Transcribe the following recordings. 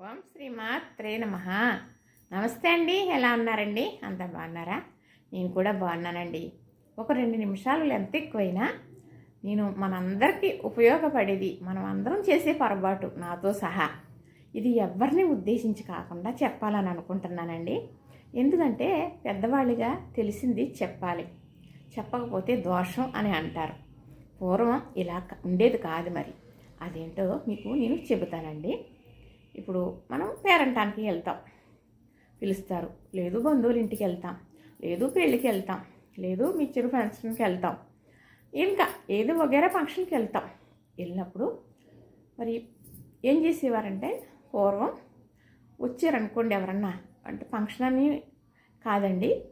ఓం శ్రీమాత్రే నమ. నమస్తే అండి ఎలా ఉన్నారండి? అంత బాగున్నారా? నేను కూడా బాగున్నానండి. ఒక రెండు నిమిషాలు ఎంత ఎక్కువైనా నేను మనందరికీ ఉపయోగపడేది మనం అందరం చేసే పొరపాటు నాతో సహా. ఇది ఎవరిని ఉద్దేశించి కాకుండా చెప్పాలని అనుకుంటున్నానండి. ఎందుకంటే పెద్దవాళ్ళుగా తెలిసింది చెప్పాలి. చెప్పకపోతే దోషం అని అంటారు. పూర్వం ఇలా ఉండేది కాదు మరి. అదేంటో మీకు నేను చెబుతానండి. ఇప్పుడు మనం పేరంటానికి వెళ్తాం. పిలుస్తారు. లేదు బంధువుల ఇంటికి వెళ్తాం. లేదు పెళ్ళికి వెళ్తాం. లేదు మిచ్చరు ఫంక్షన్కి వెళ్తాం. ఇంకా ఏదో వగేరా ఫంక్షన్కి వెళ్తాం. వెళ్ళినప్పుడు మరి ఏం చేసేవారంటే పూర్వం వచ్చారనుకోండి ఎవరన్నా. అంటే ఫంక్షన్ అని కాదండి.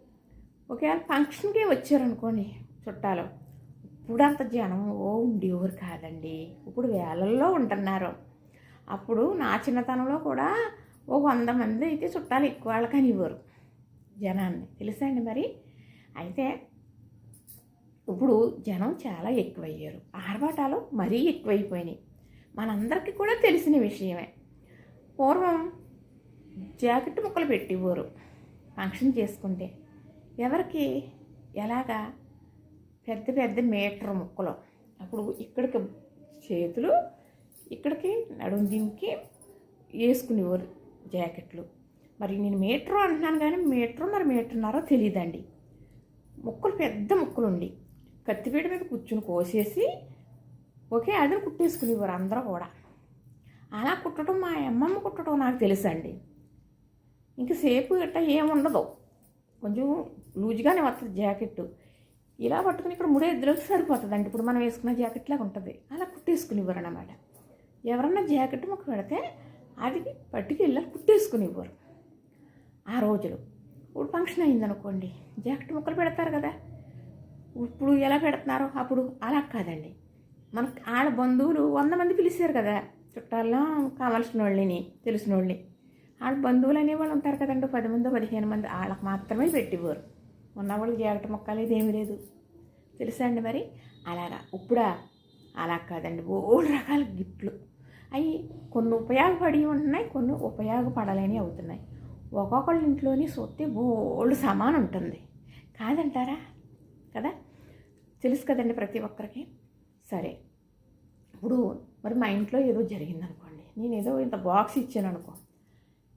ఒకవేళ ఫంక్షన్కే వచ్చారనుకోండి చుట్టాలు. ఇప్పుడు అంత జనం ఓ ఉండేవారు కాదండి. ఇప్పుడు వేలల్లో ఉంటున్నారు. అప్పుడు నా చిన్నతనంలో కూడా ఓ వంద మంది అయితే చుట్టాలు ఎక్కువ వాళ్ళు ఇవ్వరు జనాన్ని. తెలుసా అండి మరి? అయితే ఇప్పుడు జనం చాలా ఎక్కువయ్యారు. ఆర్భాటాలు మరీ ఎక్కువైపోయినాయి. మనందరికీ కూడా తెలిసిన విషయమే. పూర్వం జాకెట్ ముక్కలు పెట్టివ్వరు ఫంక్షన్ చేసుకుంటే. ఎవరికి? ఎలాగా? పెద్ద పెద్ద మీటర్ ముక్కలు. అప్పుడు ఇక్కడికి చేతులు ఇక్కడికి నడుము దీనికి వేసుకునేవారు జాకెట్లు. మరి నేను మీటర్ అంటున్నాను కానీ మీటర్ మరి మీటర్న్నారో తెలియదండి ముక్కలు పెద్ద ముక్కలు ఉండి కత్తిపీట మీద కూర్చుని కోసేసి ఒకే అదిని కుట్టేసుకునేవారు అందరూ కూడా. అలా కుట్టడం మా అమ్మమ్మ కుట్టడం నాకు తెలుసండి. ఇంక సేపు గట్ట ఏముండదు. కొంచెం లూజ్గానే వస్తుంది జాకెట్ ఇలా పట్టుకుని ఇక్కడ మూడే ఇద్దరికి సరిపోతుందండి. ఇప్పుడు మనం వేసుకున్న జాకెట్ లాగా ఉంటుంది. అలా కుట్టేసుకునేవారు అన్నమాట ఎవరన్నా జాకెట్ ముక్క పెడితే అది పట్టుకెళ్ళి కుట్టేసుకునేవారు. ఆ రోజులు ఇప్పుడు ఫంక్షన్ అయిందనుకోండి జాకెట్ ముక్కలు పెడతారు కదా. ఇప్పుడు ఎలా పెడుతున్నారో అప్పుడు అలా కాదండి. మనకు ఆడ బంధువులు వంద మంది పిలిచారు కదా చుట్టాల్లో కావలసిన వాళ్ళని తెలిసిన వాళ్ళని. ఆడ బంధువులు అనేవాళ్ళు ఉంటారు కదండి పది మంది పదిహేను మంది వాళ్ళకి మాత్రమే పెట్టివ్వరు ఉన్న వాళ్ళు జాకెట్ ముక్కలు లేదు లేదు. తెలుసా అండి మరి? అలాగా. ఇప్పుడా? అలా కాదండి. ఓల్డ్ రకాల గిఫ్ట్లు. అవి కొన్ని ఉపయోగపడి ఉంటున్నాయి కొన్ని ఉపయోగపడలేని అవుతున్నాయి. ఒక్కొక్కళ్ళ ఇంట్లోని సొత్తే బోల్డ్ సమానం ఉంటుంది. కాదంటారా? కదా? తెలుసు కదండి ప్రతి ఒక్కరికి? సరే. ఇప్పుడు మరి మా ఇంట్లో ఏదో జరిగిందనుకోండి. నేను ఏదో ఇంత బాక్స్ ఇచ్చాను అనుకో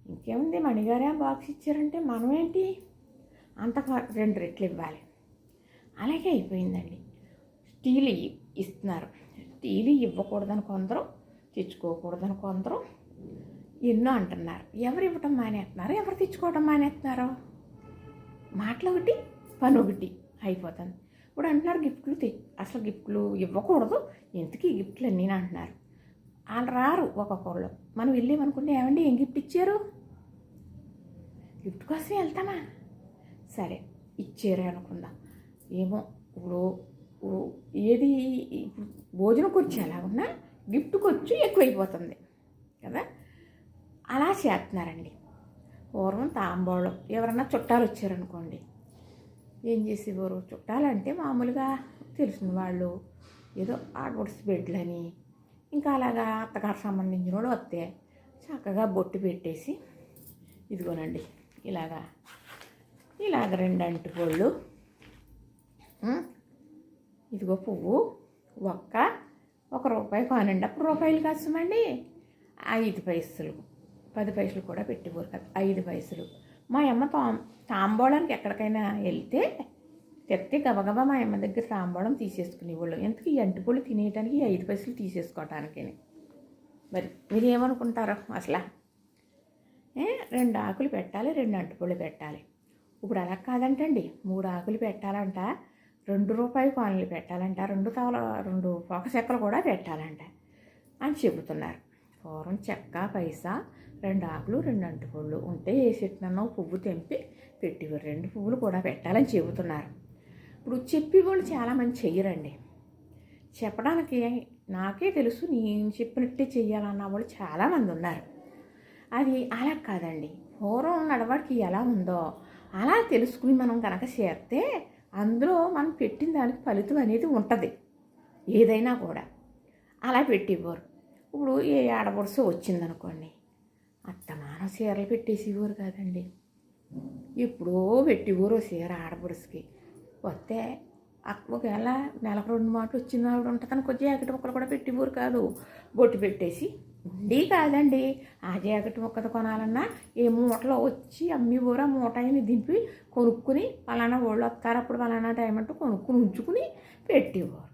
ఇంకేముంది? మణిగారే బాక్స్ ఇచ్చారంటే మనం ఏంటి అంత రెండు రెట్లు ఇవ్వాలి. అలాగే అయిపోయిందండి. స్టీల్ ఇస్తున్నారు. స్టీల్ ఇవ్వకూడదని కొందరు తెచ్చుకోకూడదని కొందరు ఎన్నో అంటున్నారు. ఎవరు ఇవ్వటం మానేస్తున్నారు? ఎవరు తెచ్చుకోవటం మానేస్తున్నారు? మాటలు ఒకటి పని ఒకటి అయిపోతుంది. ఇప్పుడు అంటున్నారు గిఫ్ట్లు తె అసలు గిఫ్ట్లు ఇవ్వకూడదు. ఎందుకు ఈ గిఫ్ట్లు అన్నీ అంటున్నారు. వాళ్ళు రారు ఒక్కొక్కళ్ళు. మనం వెళ్ళేమనుకుంటే ఏమండి ఏం గిఫ్ట్ ఇచ్చారు? గిఫ్ట్ కోసం వెళ్తామా? సరే ఇచ్చారే అనుకుందాం. ఏమో ఇప్పుడు ఏది భోజనం ఖర్చు ఎలా ఉన్నా గిఫ్ట్ ఖర్చు ఎక్కువైపోతుంది. కదా? అలా చేస్తున్నారండి. పూర్వం తాంబూలం ఎవరన్నా చుట్టాలు వచ్చారనుకోండి ఏం చేసేవారు? చుట్టాలంటే మామూలుగా తెలిసిన వాళ్ళు ఏదో ఆడపడుచు బిడ్డలని ఇంకా అలాగా అత్తగారు సంబంధించిన వాళ్ళు వస్తే చక్కగా బొట్టు పెట్టేసి ఇదిగోనండి ఇలాగా ఇలాగ రెండు అంటుకోళ్ళు ఇదిగో పువ్వు ఒక్క ఒక రూపాయి కానండి అప్పుడు రూపాయలు కష్టమండి ఐదు పైసలు. పది పైసలు కూడా పెట్టేవారు కదా. ఐదు పైసలు. మా అమ్మ తాం తాంబోళానికి ఎక్కడికైనా వెళ్తే తెస్తే గబగబా మా అమ్మ దగ్గర తాంబోళం తీసేసుకునేవాళ్ళు. ఎందుకు ఈ అంటిపళ్ళు తినేయటానికి ఈ ఐదు పైసలు తీసేసుకోవటానికి మరి మీరు ఏమనుకుంటారు అసలు? ఏ, రెండు ఆకులు పెట్టాలి రెండు అంటుపళ్ళు పెట్టాలి. ఇప్పుడు అలా కాదంటండి. మూడు ఆకులు పెట్టాలంట. రెండు రూపాయలు కాయిన్లు పెట్టాలంట రెండు తవల రెండు ఒక చెక్కలు కూడా పెట్టాలంట అని చెబుతున్నారు. పూర్వం చెక్క పైసా రెండు ఆకులు రెండు అంటుపళ్ళు ఉంటే వేసేట్టునో పువ్వు తెంపి పెట్టివారు రెండు పువ్వులు కూడా పెట్టాలని చెబుతున్నారు. ఇప్పుడు చెప్పి వాళ్ళు చాలామంది చెయ్యరండి. చెప్పడానికి నాకే తెలుసు నేను చెప్పినట్టే చెయ్యాలన్న వాళ్ళు చాలామంది ఉన్నారు. అది అలా కాదండి. పూర్వం నడవడికి ఎలా ఉందో అలా తెలుసుకుని మనం కనుక చేస్తే అందులో మనం పెట్టిన దానికి ఫలితం అనేది ఉంటుంది. ఏదైనా కూడా. అలా పెట్టివ్వరు. ఇప్పుడు ఏ ఆడపడుసు వచ్చిందనుకోండి అత్తమాన చీరలు పెట్టేసేవారు కాదండి. ఎప్పుడో పెట్టేవారు చీర ఆడపడుసుకి వస్తే ఒకవేళ నెలకు రెండు మాటలు వచ్చిన ఆవిడ ఉంటుంది కొద్దిగా జాకెట్ ముక్కలు కూడా పెట్టేవారు కాదు. బొట్టు పెట్టేసి ఉండి కాదండి ఆ జాకెట్ ముక్కలు కొనాలన్నా ఏ మూటలో వచ్చి అమ్మి ఆ మూట అయిన దింపి కొనుక్కుని పలానా వాళ్ళు వస్తారు. అప్పుడు పలానా టైం అంటూ కొనుక్కుని ఉంచుకుని పెట్టేవారు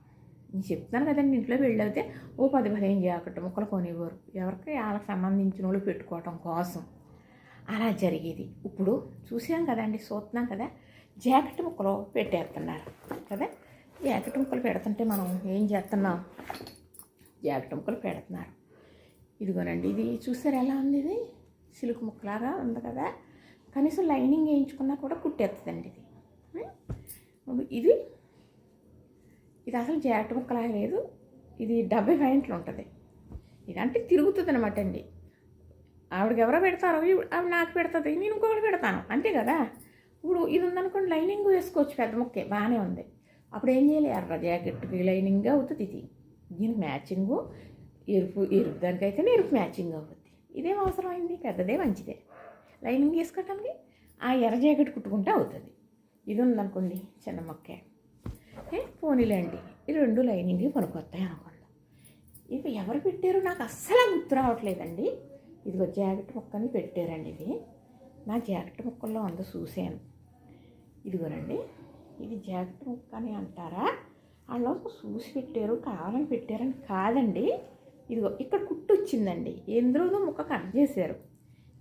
నేను చెప్తాను కదండి ఇంట్లో వెళ్ళితే ఓ పది పదిహేను జాకెట్ ముక్కలు కొనేవారు ఎవరికి వాళ్ళకి సంబంధించిన వాళ్ళు పెట్టుకోవటం కోసం. అలా జరిగేది. ఇప్పుడు చూసాం కదండి చూస్తున్నాం కదా జాకెట్ ముక్కలు పెట్టేస్తున్నారు. కదా? జాకెట్ ముక్కలు పెడుతుంటే మనం ఏం చేస్తున్నాం? జాకెట్ ముక్కలు పెడుతున్నారు. ఇదిగోనండి ఇది చూసారు ఎలా ఉంది ఇది? సిల్క్ ముక్కలాగా ఉంది కదా? కనీసం లైనింగ్ వేయించుకున్నా కూడా కుట్టేస్తుందండి ఇది. ఇది ఇది అసలు జాకెట్ ముక్కలాగా లేదు. ఇది డెబ్బై పాయింట్లు ఉంటుంది. ఇది అంటే తిరుగుతుంది అనమాట అండి ఆవిడకి ఎవరో పెడతారో ఆవిడ నాకు పెడుతుంది నేను ఇంకొకటి పెడతాను. అంతే కదా? ఇప్పుడు ఇది ఉందనుకోండి లైనింగ్ వేసుకోవచ్చు పెద్ద ముక్కే బాగానే ఉంది. అప్పుడు ఏం చేయాలి? ఎర్ర జాకెట్కి లైనింగ్ అవుతుంది ఇది. దీనికి మ్యాచింగు ఎరుపు ఎరుపు దానికైతే ఎరుపు మ్యాచింగ్ అవుతుంది. ఇదేం అవసరమైంది? పెద్దదే మంచిదే. లైనింగ్ వేసుకోవటానికి ఆ ఎర్ర జాకెట్ కుట్టుకుంటే అవుతుంది. ఇది ఉందనుకోండి చిన్న మొక్కే. ఏ పోనీలేండి. ఈ రెండు లైనింగ్ పనికొస్తాయి అనుకోండి ఇవి ఎవరు పెట్టారు? నాకు అస్సలు గుర్తు రావట్లేదండి. ఇదిగో జాకెట్ ముక్కని పెట్టారండి ఇది నా జాకెట్ ముక్కల్లో అందరూ చూశాను. ఇదిగోనండి ఇది జాకెట్ ముక్క అని అంటారా? వాళ్ళు చూసి పెట్టారు కావాలని పెట్టారని కాదండి. ఇదిగో ఇక్కడ కుట్టు వచ్చిందండి. ఎందులోనో ముక్క కట్ చేశారు.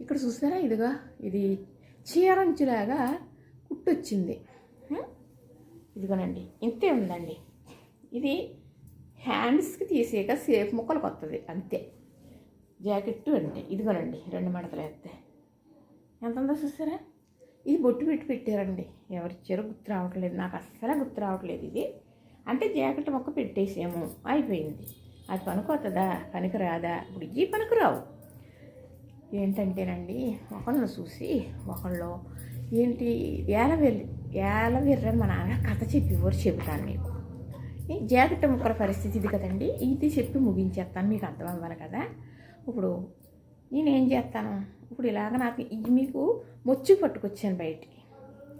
ఇక్కడ చూసారా ఇదిగో ఇది చీరంచులాగా కుట్టు వచ్చింది. ఇదిగోనండి ఇంతే ఉందండి. ఇది హ్యాండ్స్కి తీసేక సేఫ్ ముక్కలకు వస్తుంది అంతే. జాకెట్ అండి ఇదిగోనండి రెండు మడతలు వేస్తే. ఎంత ఉందో చూసారా? ఇది బొట్టు పెట్టి పెట్టారండి. ఎవరిచ్చారో గుర్తు రావట్లేదు. నాకు అస్సలు గుర్తు రావట్లేదు ఇది. అంటే జాకెట్ మొక్క పెట్టేసాము. అయిపోయింది. అది పనుకోతుందా పనికి రాదా ఇప్పుడు ఈ పనికి రావు ఏంటంటేనండి ఒకళ్ళు చూసి ఒకళ్ళు ఏంటి ఏలవెల్లి ఏలవెర్రని మా నాన్న కథ చెప్పేవారు చెబుతాను మీకు? ఈ జాకెట్ ముక్కల పరిస్థితి ఇది కదండి. ఇది చెప్పి ముగించేస్తాను. మీకు అర్థం అవ్వాలి కదా. ఇప్పుడు నేనేం చేస్తాను? ఇప్పుడు ఇలాగ నాకు ఇది మీకు మొచ్చి పట్టుకొచ్చాను బయటికి.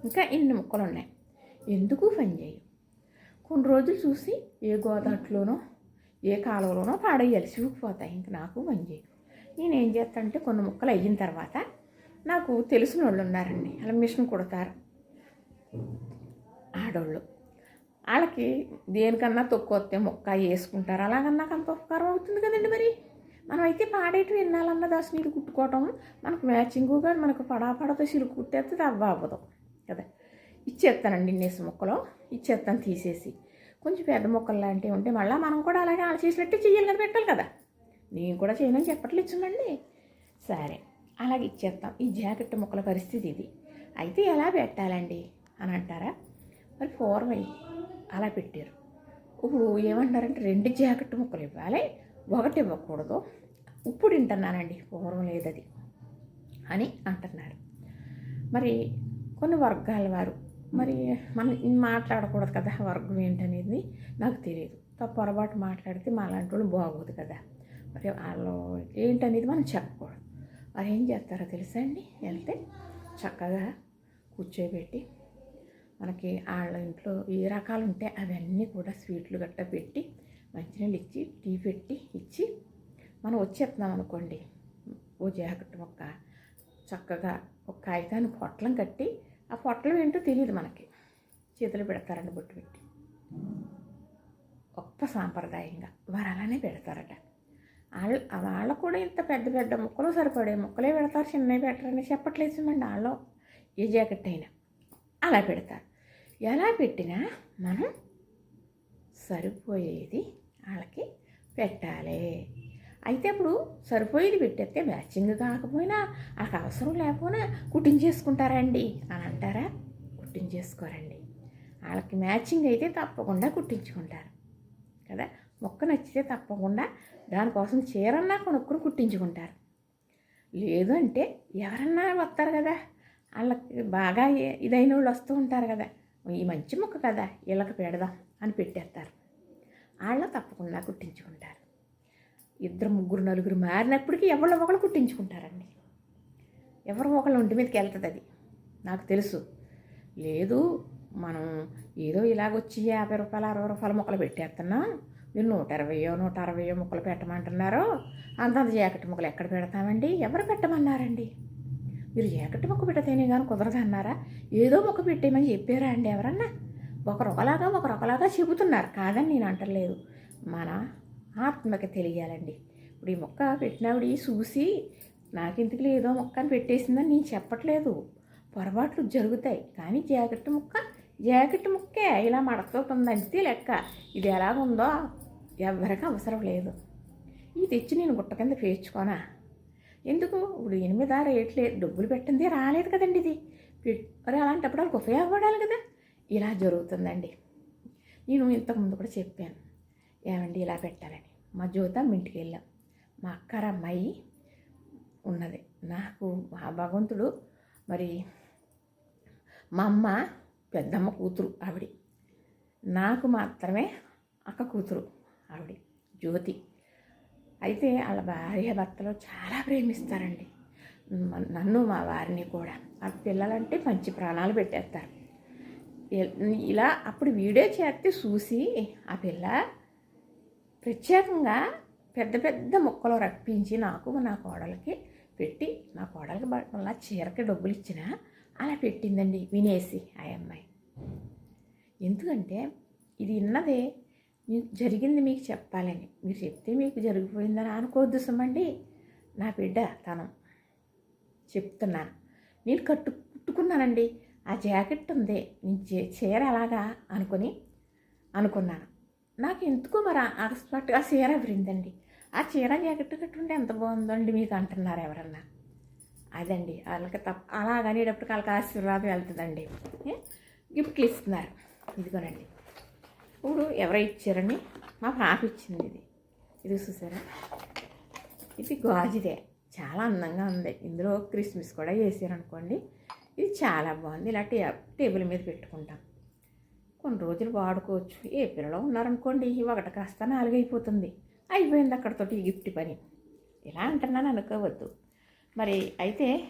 ఇంకా ఇన్ని ముక్కలు ఉన్నాయి ఎందుకు పని చేయు కొన్ని రోజులు చూసి ఏ గోదాట్లోనో ఏ కాలువలోనో పాడేయాలి చూపిపోతాయి ఇంక నాకు పని చేయు నేనేం చేస్తానంటే కొన్ని ముక్కలు అయిన తర్వాత నాకు తెలిసిన వాళ్ళు ఉన్నారండి. అలా మిషన్ కుడతారు. ఆడోళ్ళు. వాళ్ళకి దేనికన్నా తక్కువ వస్తే మొక్క వేసుకుంటారు. అలాగన్నా నాకు అంత ఉపకారం అవుతుంది కదండి మరి? మనం అయితే పాడేటి వినాలన్న దాసుని కుట్టుకోవటం మనకు మ్యాచింగ్గా మనకు పడాపడతో సిరు కుట్టేస్తే అవ్వ అవ్వదు. కదా? ఇచ్చేస్తానండి ఇన్నేసి మొక్కలు. ఇచ్చేస్తాను తీసేసి. కొంచెం పెద్ద మొక్కలు లాంటివి ఉంటే మళ్ళీ మనం కూడా అలాగే వాళ్ళు చేసినట్టు చెయ్యాలి కదా పెట్టాలి కదా? నేను కూడా చేయనని చెప్పట్లేదు ఇచ్చుండండి సరే అలాగే ఇచ్చేస్తాం ఈ జాకెట్ ముక్కల పరిస్థితి ఇది. అయితే ఎలా పెట్టాలండి? అని అంటారా? మరి పూర్వం అలా పెట్టారు. ఇప్పుడు ఏమంటారంటే రెండు జాకెట్ ముక్కలు ఇవ్వాలి. ఒకటి ఇవ్వకూడదు ఇప్పుడు వింటున్నానండి పూర్వం లేదది అని అంటున్నారు మరి కొన్ని వర్గాల వారు మరి మనం మాట్లాడకూడదు కదా వర్గం ఏంటనేది నాకు తెలియదు. తప్పు పొరపాటు మాట్లాడితే మా లాంటి వాళ్ళు బాగోదు కదా. మరి వాళ్ళు ఏంటనేది మనం చెప్పకూడదు. వారు ఏం చేస్తారో తెలుసా అండి? వెళ్తే చక్కగా కూర్చోబెట్టి మనకి వాళ్ళ ఇంట్లో ఏ రకాలు ఉంటే అవన్నీ కూడా స్వీట్లు గట్ట పెట్టి మంచినీళ్ళు ఇచ్చి టీ పెట్టి ఇచ్చి మనం వచ్చేస్తున్నాం అనుకోండి. ఓ జాకెట్ మొక్క చక్కగా ఒక కాగితాన్ని పొట్లం కట్టి ఆ పొట్లం ఏంటో తెలియదు మనకి. చేతులు పెడతారండి బొట్టు పెట్టి. గొప్ప సాంప్రదాయంగా. వారు అలానే పెడతారట. వాళ్ళ వాళ్ళు కూడా ఇంత పెద్ద పెద్ద ముక్కలు సరిపడే ముక్కలే పెడతారు చిన్నవి పెట్టరని చెప్పట్లేదు వాళ్ళు. ఏ జాకెట్ అయినా అలా పెడతారు. ఎలా పెట్టినా మనం సరిపోయేది వాళ్ళకి పెట్టాలి. అయితే అప్పుడు సరిపోయేది పెట్టేస్తే మ్యాచింగ్ కాకపోయినా వాళ్ళకి అవసరం లేకపోయినా కుట్టించేసుకుంటారండి అని అంటారా? కుట్టించేసుకోరండి వాళ్ళకి మ్యాచింగ్ అయితే తప్పకుండా కుట్టించుకుంటారు. కదా? మొక్క నచ్చితే తప్పకుండా దానికోసం చీరన్నా కొనుక్కుని కుట్టించుకుంటారు. లేదు అంటే ఎవరన్నా వస్తారు కదా? వాళ్ళకి బాగా ఇదైన వాళ్ళు వస్తూ ఉంటారు కదా? ఈ మంచి మొక్క కదా వీళ్ళకి పెడదాం అని పెట్టేస్తారు. వాళ్ళు తప్పకుండా కుట్టించుకుంటారు ఇద్దరు ముగ్గురు నలుగురు మారినప్పటికీ ఎవళ్ళ ఒకళ్ళు కుట్టించుకుంటారండి ఎవరు ఒకళ్ళు ఒంటి మీదకి వెళ్తుంది అది. నాకు తెలుసు. లేదు మనం ఏదో ఇలాగొచ్చి యాభై రూపాయలు అరవై రూపాయల ముక్కలు పెట్టేస్తున్నాం. మీరు నూట ఇరవయో నూట అరవయో ముక్కలు పెట్టమంటున్నారు అంతంత జాకెట్ ముక్కలు ఎక్కడ పెడతామండి? ఎవరు పెట్టమన్నారండి? మీరు జాకెట్ ముక్క పెడితేనే కానీ కుదరదన్నారా? ఏదో ముక్క పెట్టేయమని చెప్పారా అండి ఎవరన్నా? ఒకరొకలాగా ఒకరొకలాగా చెబుతున్నారు. కాదని నేను అంటలేదు. మన ఆత్మకి తెలియాలండి. ఇప్పుడు ఈ మొక్క పెట్టినావిడి చూసి నాకెందుకులే ఏదో మొక్క అని పెట్టేసిందని నేను చెప్పట్లేదు. పొరపాట్లు జరుగుతాయి. కానీ జాకెట్ ముక్క జాకెట్ ముక్కే ఇలా మడతవుతుంది అంతే లెక్క. ఇది ఎలాగుందో ఎవరికి అవసరం లేదు. ఇది తెచ్చి నేను గుట్ట కింద పేర్చుకోనా? ఎందుకు? ఇప్పుడు ఎనిమిది రేట్లే డబ్బులు పెట్టింది రాలేదు కదండి ఇది. పెట్- మరి అలాంటప్పుడు వాళ్ళకి ఉపయోగపడాలి కదా. ఇలా జరుగుతుందండి. నేను ఇంతకుముందు కూడా చెప్పాను. ఏమండి ఇలా పెట్టాలని. మా జ్యోతం ఇంటికి వెళ్ళాం. మా అక్కర అమ్మాయి ఉన్నది. నాకు ఆ భగవంతుడు మరి మా అమ్మ పెద్దమ్మ కూతురు ఆవిడ. నాకు మాత్రమే అక్క కూతురు ఆవిడ జ్యోతి. అయితే వాళ్ళ భార్య భర్తలు చాలా ప్రేమిస్తారండి. మ- నన్ను మా వారిని కూడా. ఆ పిల్లలంటే మంచి ప్రాణాలు పెట్టేస్తారు. ఇలా అప్పుడు వీడియో చేస్తే చూసి ఆ పిల్ల ప్రత్యేకంగా పెద్ద పెద్ద ముక్కలు రప్పించి నాకు నా కోడలకి పెట్టి నా కోడలకి నా చీరకి డబ్బులు ఇచ్చిన అలా పెట్టిందండి వినేసి ఆ అమ్మాయి. ఎందుకంటే ఇది విన్నదే మీకు జరిగింది మీకు చెప్పాలని. మీరు చెప్తే మీకు జరిగిపోయిందని అనుకోవద్దు సుమండి. నా బిడ్డ తనం చెప్తున్నాను. నేను కట్టు కుట్టుకున్నానండి. ఆ జాకెట్ ఉంది. నేను చీర ఎలాగా అనుకుని అనుకున్నాను. నాకు ఎందుకో మరి ఆ- అకస్మాత్తుగా చీర ఎవరిందండి ఆ చీర జాకెట్ కట్టుంటే ఎంత బాగుందండి మీకు అంటున్నారు ఎవరన్నా. అదండి. వాళ్ళకి తప్ప అలాగనేటప్పటికి వాళ్ళకి ఆశీర్వాదం వెళ్తుందండి. గిఫ్ట్లు ఇస్తున్నారు. ఇదిగోనండి. ఇప్పుడు ఎవరో ఇచ్చారని మా పాప ఇచ్చింది ఇది. ఇది చూసారా? ఇది గాజుదే. చాలా అందంగా ఉంది. ఇందులో క్రిస్మస్ కూడా వేసారనుకోండి. ఇది చాలా బాగుంది. ఇలా టే టేబుల్ మీద పెట్టుకుంటాం. కొన్ని రోజులు వాడుకోవచ్చు. ఏ పిల్లలు ఉన్నారనుకోండి ఒకటి కాస్త నాలుగైపోతుంది. అయిపోయింది అక్కడతోటి ఈ గిఫ్ట్ పని. ఇలా అంటున్నాను అనుకోవద్దు. మరి అయితే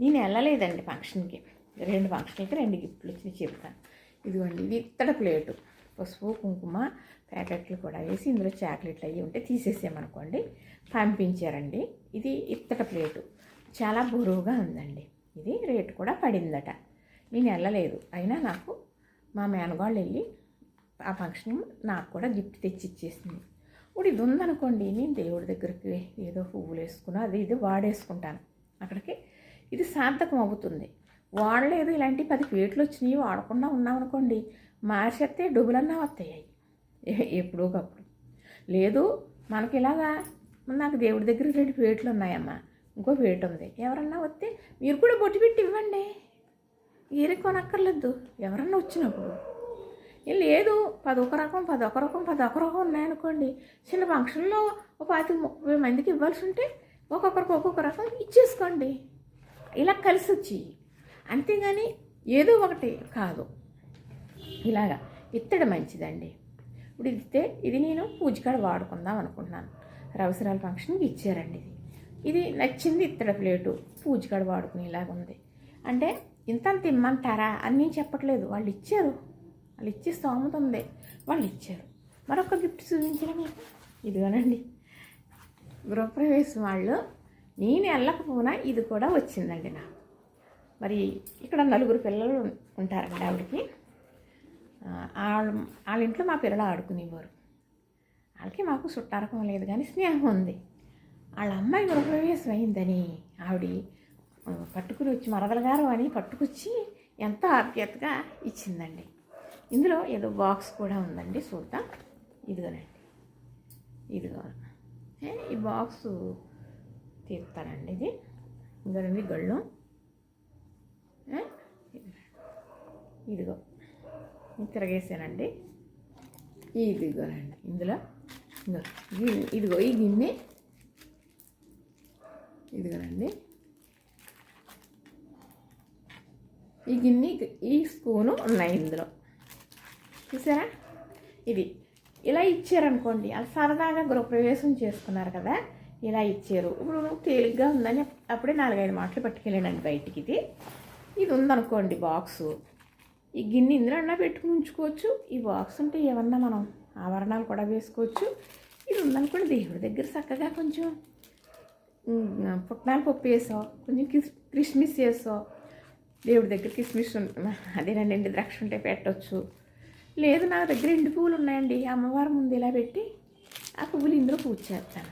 నేను వెళ్ళలేదండి ఫంక్షన్కి. రెండు ఫంక్షన్కి రెండు గిఫ్ట్లు వచ్చి చెప్తాను. ఇదిగోండి ఇది ఇత్తడి ప్లేటు. పసుపు కుంకుమ ప్యాకెట్లు కూడా వేసి ఇందులో చాక్లెట్లు అవి ఉంటే తీసేసామనుకోండి పంపించారండి. ఇది ఇత్తడి ప్లేటు. చాలా బరువుగా ఉందండి. ఇది రేటు కూడా పడిందట. నేను వెళ్ళలేదు. అయినా నాకు మా మేనగాళ్ళు వెళ్ళి ఆ ఫంక్షన్ నాకు కూడా గిఫ్ట్ తెచ్చి ఇచ్చేసింది ఇప్పుడు ఇది ఉందనుకోండి నేను దేవుడి దగ్గరికి ఏదో పువ్వులు వేసుకున్నా అది ఇది వాడేసుకుంటాను. అక్కడికి ఇది సార్థకం అవుతుంది. వాడలేదు ఇలాంటి పది ప్లేట్లు వచ్చినాయి వాడకుండా ఉన్నామనుకోండి మార్చేస్తే డబ్బులన్నా వస్తాయి. ఎప్పుడోకప్పుడు ఒకప్పుడు. లేదు మనకి ఇలాగా నాకు దేవుడి దగ్గర రెండు ప్లేట్లు ఉన్నాయమ్మా. ఇంకో ప్లేట్ ఉంది ఎవరన్నా వస్తే మీరు కూడా బొట్టు పెట్టి ఇవ్వండి. మీరు కొనక్కర్లేదు. ఎవరన్నా వచ్చినప్పుడు. లేదు పదొక రకం పదొక ఒక రకం పదొక రకం ఉన్నాయనుకోండి. చిన్న ఫంక్షన్లో ఒక పాతి ముప్పై మందికి ఇవ్వాల్సి ఉంటే ఒక్కొక్కరికి ఒక్కొక్క రకం ఇచ్చేసుకోండి. ఇలా కలిసి వచ్చి. అంతేగాని ఏదో ఒకటి కాదు. ఇలాగా ఇత్తడి మంచిదండి. ఇప్పుడు ఇస్తే ఇది నేను పూజకాడ వాడుకుందాం అనుకుంటున్నాను. రవసరాల ఫంక్షన్కి ఇచ్చారండి ఇది. ఇది నచ్చింది ఇత్తడి ప్లేటు. పూజకాడ వాడుకునేలాగా ఉంది. అంటే ఇంత అంత ఇమ్మంటారా అని నేను చెప్పట్లేదు. వాళ్ళు ఇచ్చారు. వాళ్ళు ఇచ్చే స్తోమత ఉంది. వాళ్ళు ఇచ్చారు. మరొక గిఫ్ట్ చూపించడం ఇదిగోనండి. గృహప్రవేశం వాళ్ళు నేను వెళ్ళకపోయినా ఇది కూడా వచ్చిందండి నాకు. మరి ఇక్కడ నలుగురు పిల్లలు ఉంటారండి ఆవిడకి. వాళ్ళ వాళ్ళ ఇంట్లో మా పిల్లలు ఆడుకునేవారు. వాళ్ళకి మాకు చుట్టారకం లేదు కానీ స్నేహం ఉంది. వాళ్ళ అమ్మాయి గృహప్రవేశం అయిందని ఆవిడ పట్టుకుని వచ్చి మరదలగారు అని పట్టుకొచ్చి ఎంతో ఆప్యాయతగా ఇచ్చిందండి. ఇందులో ఏదో బాక్స్ కూడా ఉందండి చూద్దాం. ఇదిగోనండి. ఇదిగో. ఏ, ఈ బాక్స్ తీస్తానండి ఇది. ఇదిగోనండి గళ్ళు. ఇదిగో. తిరగేసానండి. ఇదిగోనండి. ఇందులో. ఇదిగో ఈ గిన్నె. ఇదిగోనండి ఈ గిన్నె ఈ స్పూను ఉన్నాయి ఇందులో. చూసారా? ఇది. ఇలా ఇచ్చారనుకోండి అలా సరదాగా గృహప్రవేశం చేసుకున్నారు కదా ఇలా ఇచ్చారు. ఇప్పుడు తేలిగ్గా ఉందని అప్పుడే నాలుగైదు మాటలు పట్టుకెళ్ళానండి బయటికి ఇది. ఇది ఉందనుకోండి బాక్సు. ఈ గిన్నె ఇందులో పెట్టుకుని ఉంచుకోవచ్చు. ఈ బాక్స్ ఉంటే ఏమన్నా మనం ఆభరణాలు కూడా వేసుకోవచ్చు. ఇది ఉందనుకోండి దేవుడి దగ్గర చక్కగా కొంచెం ఉమ్, పప్పు వేసావు కొంచెం కిస్ క్రిస్మిస్ వేసో దేవుడి దగ్గర కిస్మిస్ అదేనండి ఎండు ద్రాక్ష ఉంటే పెట్టవచ్చు లేదు నా దగ్గర ఎండు పువ్వులు ఉన్నాయండి. అమ్మవారి ముందు ఇలా పెట్టి ఆ పువ్వులు ఇందులో పూజ చేస్తాను.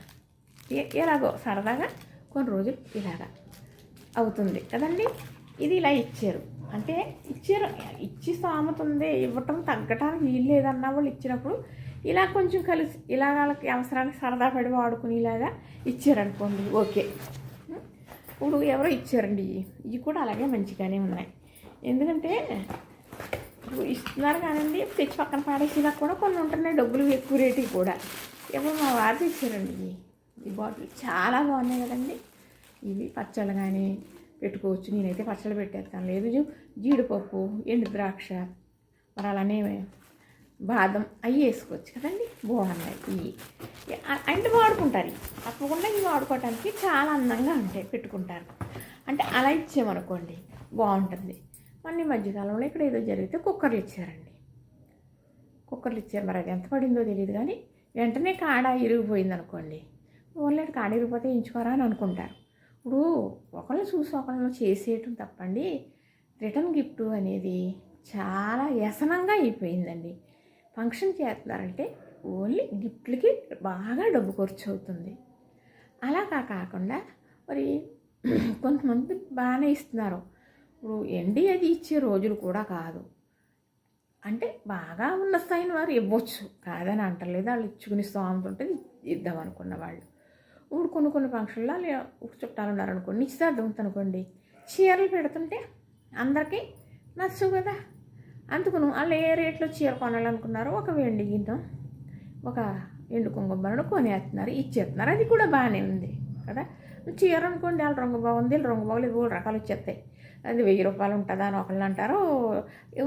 ఎలాగో సరదాగా కొన్ని రోజులు ఇలాగా అవుతుంది కదండి? ఇది ఇలా ఇచ్చారు. అంటే ఇచ్చారు ఇచ్చి సామెత ఉంది. ఇవ్వటం తగ్గటానికి వీలు లేదన్న వాళ్ళు ఇచ్చినప్పుడు ఇలా కొంచెం కలిసి ఇలా వాళ్ళకి అవసరానికి సరదా పడి వాడుకుని ఇలాగా ఇచ్చారనుకోండి ఓకే. ఇప్పుడు ఎవరో ఇచ్చారండి ఇవి కూడా అలాగే మంచిగానే ఉన్నాయి. ఎందుకంటే ఇప్పుడు ఇస్తున్నారు కానండి తెచ్చి పక్కన పాడేసేలా కూడా కొన్ని ఉంటున్నాయి డబ్బులు ఎక్కువ రేటు కూడా. ఇప్పుడు మా వారు తెచ్చారండి ఇవి. ఈ బాటిల్ చాలా బాగున్నాయి కదండి. ఇవి పచ్చళ్ళు కానీ పెట్టుకోవచ్చు నేనైతే పచ్చళ్ళు పెట్టేస్తాను. లేదు జీడిపప్పు ఎండు ద్రాక్ష మరి అలానే బాదం అవి వేసుకోవచ్చు కదండి? బాగున్నాయి. ఇవి అంటే వాడుకుంటారు. తప్పకుండా ఇవి వాడుకోవటానికి చాలా అందంగా ఉంటాయి పెట్టుకుంటారు. అంటే అలా ఇచ్చామనుకోండి బాగుంటుంది. మన ఈ మధ్యకాలంలో ఇక్కడ ఏదో జరిగితే కుక్కర్లు ఇచ్చారండి. కుక్కర్లు ఇచ్చారు. మరి అది ఎంత పడిందో తెలియదు కానీ వెంటనే కాడ ఇరిగిపోయింది అనుకోండి ఓన్లీ కాడ ఇరిగిపోతే ఎంచుకోరా అని అనుకుంటారు. ఇప్పుడు ఒకళ్ళు చూసి ఒకళ్ళు చేసేయటం తప్పండి. రిటర్న్ గిఫ్ట్ అనేది చాలా వ్యసనంగా అయిపోయిందండి. ఫంక్షన్ చేస్తున్నారంటే ఓన్లీ గిఫ్ట్లకి బాగా డబ్బు ఖర్చు అవుతుంది. అలా కాకుండా మరి కొంతమంది బాగానే ఇస్తున్నారు. ఇప్పుడు ఎండి అది ఇచ్చే రోజులు కూడా కాదు. అంటే బాగా ఉన్న స్థాయిని వారు ఇవ్వచ్చు. కాదని అంటలేదు. వాళ్ళు ఇచ్చుకుని స్తోమత ఉంటుంది ఇద్దాం అనుకున్న వాళ్ళు. ఇప్పుడు కొన్ని కొన్ని ఫంక్షన్లో లే చుట్టాలు ఉన్నారనుకోండి ఇచ్చేద్దాం అనుకోండి. చీరలు పెడుతుంటే అందరికీ నచ్చవు కదా. అందుకును వాళ్ళు ఏ రేట్లో చీర కొనాలనుకున్నారో ఒక వెండి గిన్నె ఒక ఎండు కుంకుమను కొనేస్తున్నారు ఇచ్చేస్తున్నారు. అది కూడా బాగానే ఉంది కదా? చీర అనుకోండి వాళ్ళ రంగు బాగుంది వీళ్ళు రంగు బాగులేదు మూడు రకాలు వచ్చేస్తాయి. అది వెయ్యి రూపాయలు ఉంటుందా అని ఒకళ్ళు అంటారు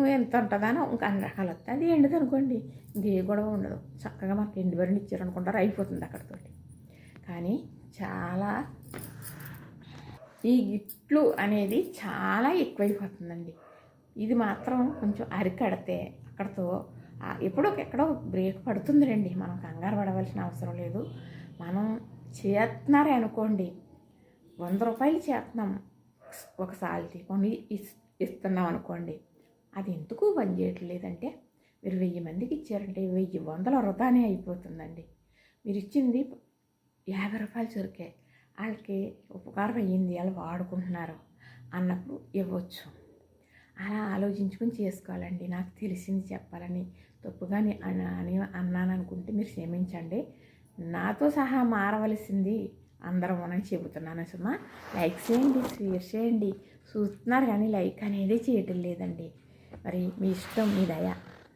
ఎంత ఉంటుందా అని ఇంకా అన్ని రకాలు వస్తాయి. అది ఎండుది అనుకోండి ఇంకే గొడవ ఉండదు. చక్కగా మాకు ఎండు బరిని ఇచ్చారనుకుంటారు అయిపోతుంది అక్కడితోటి. కానీ చాలా ఈ గిట్లు అనేది చాలా ఎక్కువైపోతుందండి. ఇది మాత్రం కొంచెం అరికడితే అక్కడతో ఎప్పుడో ఎక్కడో బ్రేక్ పడుతుంది రండి మనం కంగారు పడవలసిన అవసరం లేదు. మనం చేస్తున్నారే అనుకోండి. వంద రూపాయలు చేస్తున్నాం ఒక సాల్తీ కొని ఇస్- ఇస్తున్నాం అనుకోండి. అది ఎందుకు పని చేయట్లేదంటే మీరు వెయ్యి మందికి ఇచ్చారంటే వెయ్యి వందల వృధానే అయిపోతుందండి. మీరు ఇచ్చింది యాభై రూపాయలు సరికే వాళ్ళకి ఉపకారం అయ్యింది వాళ్ళు వాడుకుంటున్నారు అన్నప్పుడు ఇవ్వచ్చు. అలా ఆలోచించుకొని చేసుకోవాలండి. నాకు తెలిసింది చెప్పాలని. తప్పుగాని అని అని అన్నాను అనుకుంటే మీరు క్షమించండి. నాతో సహా మారవలసింది అందరం అని చెబుతున్నాను సుమా. లైక్ చేయండి షేర్ చేయండి. చూస్తున్నారు కానీ లైక్ అనేది చేయటం లేదండి. మరి మీ ఇష్టం మీ దయ.